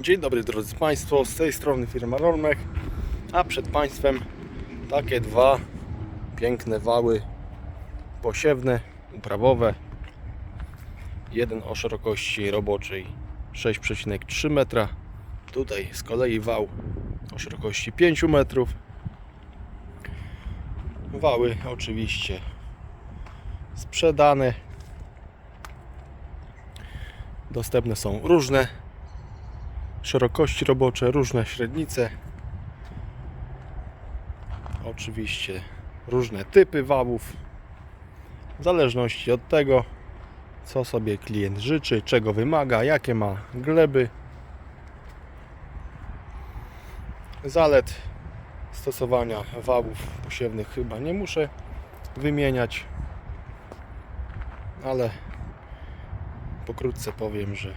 Dzień dobry drodzy Państwo, z tej strony firma Rolmech, a przed Państwem takie dwa piękne wały posiewne, uprawowe. Jeden o szerokości roboczej 6,3 metra. Tutaj z kolei wał o szerokości 5 metrów. Wały oczywiście sprzedane. Dostępne są różne szerokości robocze, różne średnice. Oczywiście różne typy wałów. W zależności od tego, co sobie klient życzy, czego wymaga, jakie ma gleby. Zalet stosowania wałów posiewnych chyba nie muszę wymieniać, ale pokrótce powiem, że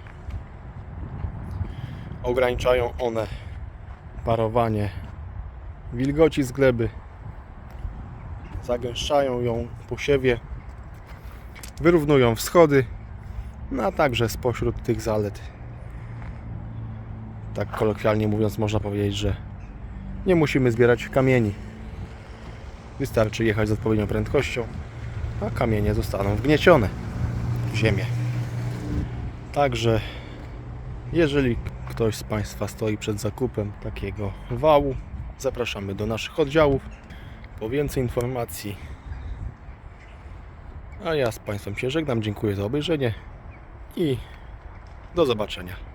ograniczają one parowanie wilgoci z gleby, zagęszczają ją po siewie, wyrównują wschody, no a także spośród tych zalet, tak kolokwialnie mówiąc, można powiedzieć, że nie musimy zbierać kamieni. Wystarczy jechać z odpowiednią prędkością, a kamienie zostaną wgniecione w ziemię. Także jeżeli ktoś z Państwa stoi przed zakupem takiego wału, zapraszamy do naszych oddziałów po więcej informacji. A ja z Państwem się żegnam, dziękuję za obejrzenie i do zobaczenia.